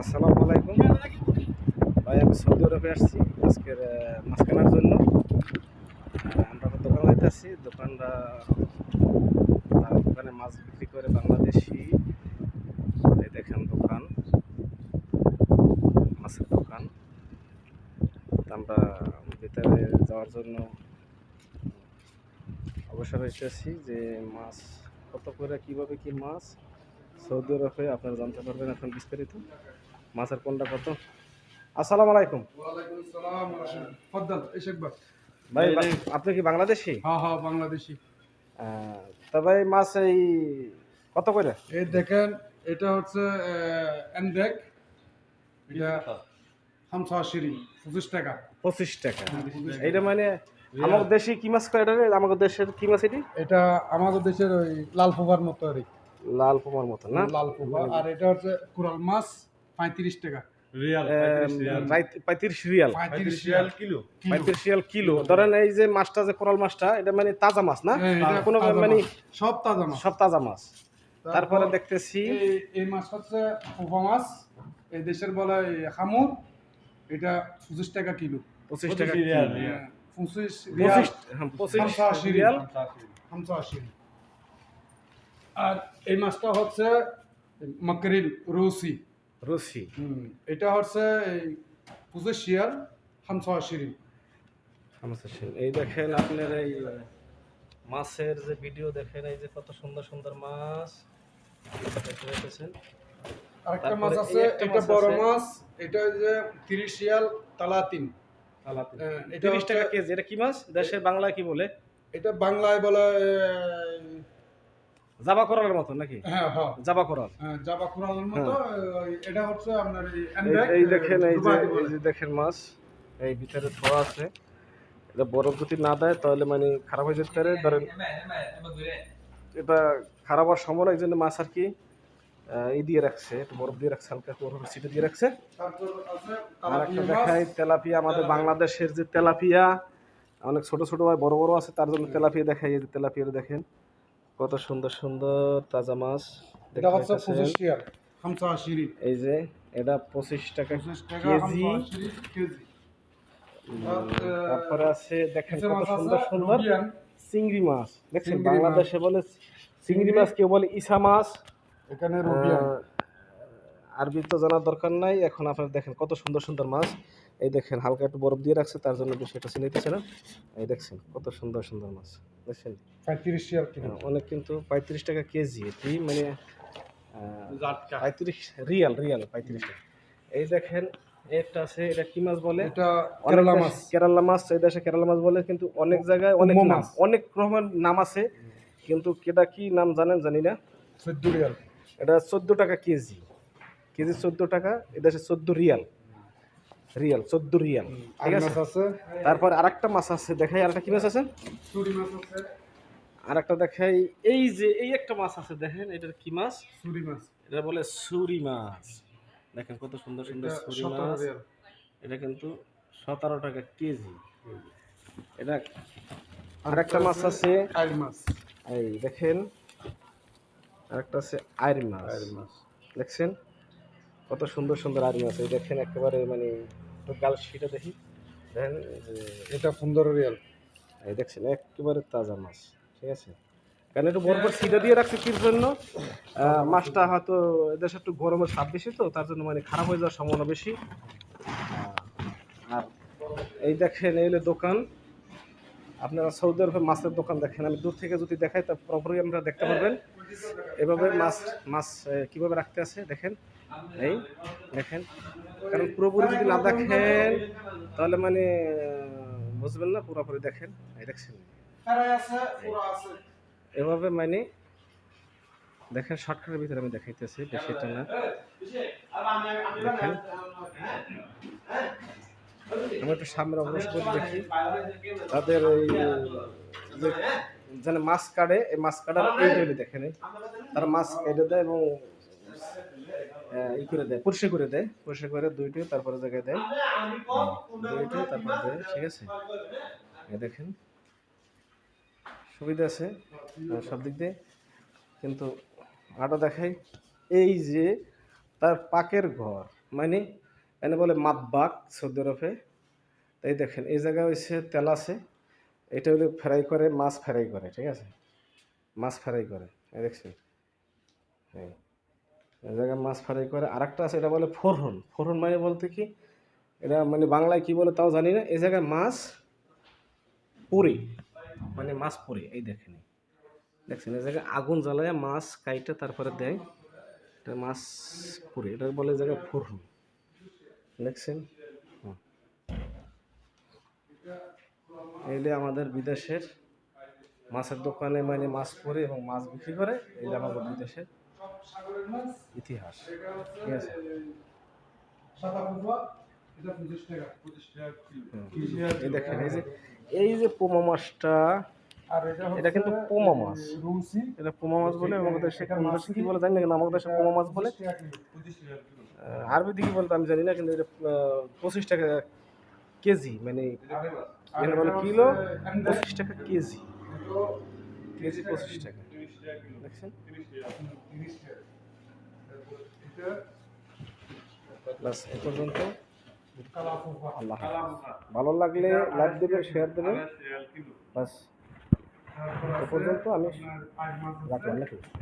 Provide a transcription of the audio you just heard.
আসসালামু আলাইকুম। ভাই, আমি সৌদি আরবে আসছি আজকের মাছ কেনার জন্য। আমরা দোকান যাইতেছি দোকানটা তার দোকানে মাছ বিক্রি করে বাংলাদেশি। দেখেন দোকান, মাছের দোকান। আমরা ভিতরে যাওয়ার জন্য অবসর হইতেছি যে মাছ কত করে, কীভাবে কি মাছ? সৌদি আরবে আপনারা জানতে পারবেন এখন বিস্তারিত। মাছের কোনটা কত? আসসালামু আলাইকুম। ভাই। আপনি কি বাংলাদেশি? হ্যাঁ হ্যাঁ বাংলাদেশি। তা ভাই মাছ এই কত করে? এই দেখেন এটা হচ্ছে এনডেক এটা হামসা শিরি পঁচিশ টাকা। পঁচিশ টাকা। পঁচিশ এইটা মানে আমাদের দেশি কি মাছ কয় এটা আমাদের দেশের কি মাছ এটি? এটা আমাদের দেশের ওই লাল ফুবার মতো আর। লাল মতো না? লাল ফুবা আর এটা হচ্ছে কুরাল মাছ। পঁয়ত্রিশ টাকা। পঁয়ত্রিশ রিয়াল। কিলো? পঁয়ত্রিশ রিয়াল কিলো। ধরেন এই যে মাছটা যে কোরাল মাছটা এটা মানে তাজা মাছ না? হ্যাঁ, এটা কোনো মানে সব তাজা মাছ। সব তাজা মাছ। তারপরে দেখতেছি এই- মাছ হচ্ছে ফুফা মাছ এই দেশের বলে হামুর। এটা পঁচিশ টাকা কিলো। পঁচিশ টাকা পঁচিশ। হ্যাঁ, পঁচিশ রিয়াল। পঁচিশ পঁচিশ হামসা আশি রিয়াল। হামসা আশি আর এই মাছটা হচ্ছে মাকরিল রুসি। রুসি এটা হচ্ছে এই পঁচিশ রিয়াল হামসা আশি আচ্ছা, এই দেখেন আপনার এই মাছের যে ভিডিও দেখেন এই যে কত সুন্দর সুন্দর মাছ। দেখতে আরেকটা মাছ আছে এটা বড় মাছ এটা যে তিরিশ রিয়াল তালাতিন। হ্যাঁ, এটা তিরিশ টাকা কেজি এটা কি মাছ? দেশের বাংলায় কি বলে? এটা বাংলায় বলে জাবা করার মতো নাকি? হ্যাঁ হ্যাঁ জাবা করাল হ্যাঁ, জাবা কুরালের মতো এটা হচ্ছে আপনার এই দেখেন এই যে এই যে দেখেন মাছ এই ভিতরে ধোয়া আছে। এটা বরফ যদি না দেয় তাহলে মানে খারাপ হয়ে যেতে পারে। ধরেন এটা খারাপ হওয়ার সম্ভব এই জন্য মাছ আর কি ই দিয়ে রাখছে একটু বরফ দিয়ে রাখছে হালকা বরফ সিটে দিয়ে রাখছে। আর একটা। দেখাই তেলাপিয়া আমাদের বাংলাদেশের যে তেলাপিয়া অনেক ছোট ছোট হয় বড় বড় আছে তার জন্য তেলাপিয়া দেখাই এই যে তেলাপিয়া দেখেন। কত সুন্দর সুন্দর তাজা মাছ এই যে এটা পঁচিশ টাকা কেজি। তারপরে আছে দেখেন কত সুন্দর সুন্দর চিংড়ি মাছ। দেখছেন বাংলাদেশে বলে চিংড়ি মাছ কেউ বলে ইসা মাছ। এখানে আরবি তো জানার দরকার নাই। এখন আপনারা দেখেন কত সুন্দর সুন্দর মাছ। এই দেখেন হালকা একটু বরফ দিয়ে রাখছে তার জন্য বেশি এটা চিনিতেছে না। এই দেখছেন কত সুন্দর সুন্দর মাছ দেখছেন? পঁয়ত্রিশ কিলো। অনেক কিন্তু পঁয়ত্রিশ টাকা কেজি এটি মানে পঁয়ত্রিশ রিয়াল রিয়াল পঁয়ত্রিশ টাকা। এই দেখেন একটা আছে এটা কি মাছ বলে? এটা কেরালা মাছ। কেরালা মাছ এই দেশে কেরালা মাছ বলে কিন্তু অনেক জায়গায় অনেক নাম অনেক রকমের নাম আছে কিন্তু কেটা কি নাম জানেন? জানি না। চোদ্দ রিয়াল। এটা চোদ্দ টাকা কেজি। কেজি চোদ্দ টাকা এদেশে চোদ্দ রিয়াল। রিয়াল চোদ্দ রিয়াল। আর ঠিক আছে? তারপর আরেকটা মাছ আছে দেখাই আরেকটা কি মাছ আছে? আর একটা দেখাই এই যে এই একটা মাছ আছে দেখেন এটার কি মাছ? চুরি মাছ। এটা বলে সুরি মাছ। দেখেন কত সুন্দর সুন্দর সুরি মাছ। এটা কিন্তু সতেরো টাকা কেজি। এটা আর একটা মাছ আছে কাইল মাছ। এই দেখেন আরেকটা আছে আইর মাছ। মাছ। দেখছেন? কত সুন্দর সুন্দর আইর মাছ। এই দেখেন একেবারে মানে একটু গাল শিটা দেখি। দেখেন এটা পনেরো রিয়াল এই দেখছেন, একেবারে তাজা মাছ, ঠিক আছে? কারণ একটু বরফ সিটা দিয়ে রাখছে কির জন্য। মাছটা হয়তো এদেশে একটু গরমের স্বাদ বেশি তো, তার জন্য মানে খারাপ হয়ে যাওয়ার সম্ভাবনা বেশি। আর এই দেখেন, এই দোকান। আপনারা সৌদি আরবে মাছের দোকান দেখেন, আমি দূর থেকে যদি দেখাই, তা পুরোপুরি আপনারা দেখতে পারবেন। এভাবে মাছ মাছ কীভাবে রাখতে আছে? দেখেন। এই দেখেন। কারণ পুরোপুরি যদি না দেখেন তাহলে মানে বুঝবেন না পুরোপুরি দেখেন। এই দেখছেন। এভাবে মানে দেখেন শর্টকাটের ভিতরে আমি দেখাইতেছি বেশি এটা না। দেখেন। আমি একটু সামনে অগ্রসর দেখি। তাদের ওই যেন মাছ কাটে এই মাছ কাটার এই টেবিলে দেখেন তারা মাছ কেটে দেয় এবং ই করে দেয় পরিষ্কার করে দেয়। পরিষ্কার করে দুইটি তারপরে জায়গায় দেয়। দুইটি তারপর দেয় ঠিক আছে? দেখেন সুবিধা আছে সব দিক দিয়ে। কিন্তু আটা দেখাই এই যে তার পাকের ঘর মানে এনে বলে মাতবাক সৌদি আরবে। তাই দেখেন এই জায়গায় হচ্ছে তেল আছে। এটা হলে ফ্রাই করে, মাছ ফ্রাই করে, ঠিক আছে? মাছ ফ্রাই করে দেখছেন? এই জায়গায় মাছ ফ্রাই করে। আর একটা আছে, এটা বলে ফোরহন ফোরহন মানে বলতে কি? এটা মানে বাংলায় কি বলে তাও জানি না। এই জায়গায় মাছ পুরি মানে মাছ পুরি, এই দেখেন। দেখছেন, এই জায়গায় আগুন জ্বালায় মাছ কাইটে, তারপরে দেয়। এটা মাছ পুরি, এটা বলে জায়গায় ফোরহন দেখছেন? এইলে আমাদের বিদেশের মাছের দোকানে মানে মাছ পরে এবং মাছ বিক্রি করে এইলে আমাদের বিদেশের ইতিহাস। ঠিক আছে। এই দেখেন এই যে এই যে পোমা মাছটা এটা কিন্তু পোমা মাছ। এটা পোমা মাছ বলে আমাদের দেশে কোন কি বলে জানি না কিন্তু আমাদের দেশে পোমা মাছ বলে। আরবি দিকে বলতে আমি জানি না কিন্তু এটা পঁচিশ টাকা কেজি মানে এখানে বলে কিলো পঁচিশ টাকা কেজি। কেজি পঁচিশ টাকা। দেখছেন? প্লাস এ পর্যন্ত। ভালো লাগলে লাইক দেবেন শেয়ার দেবেন। বাস এ পর্যন্ত আমি। রাখলাম নাকি?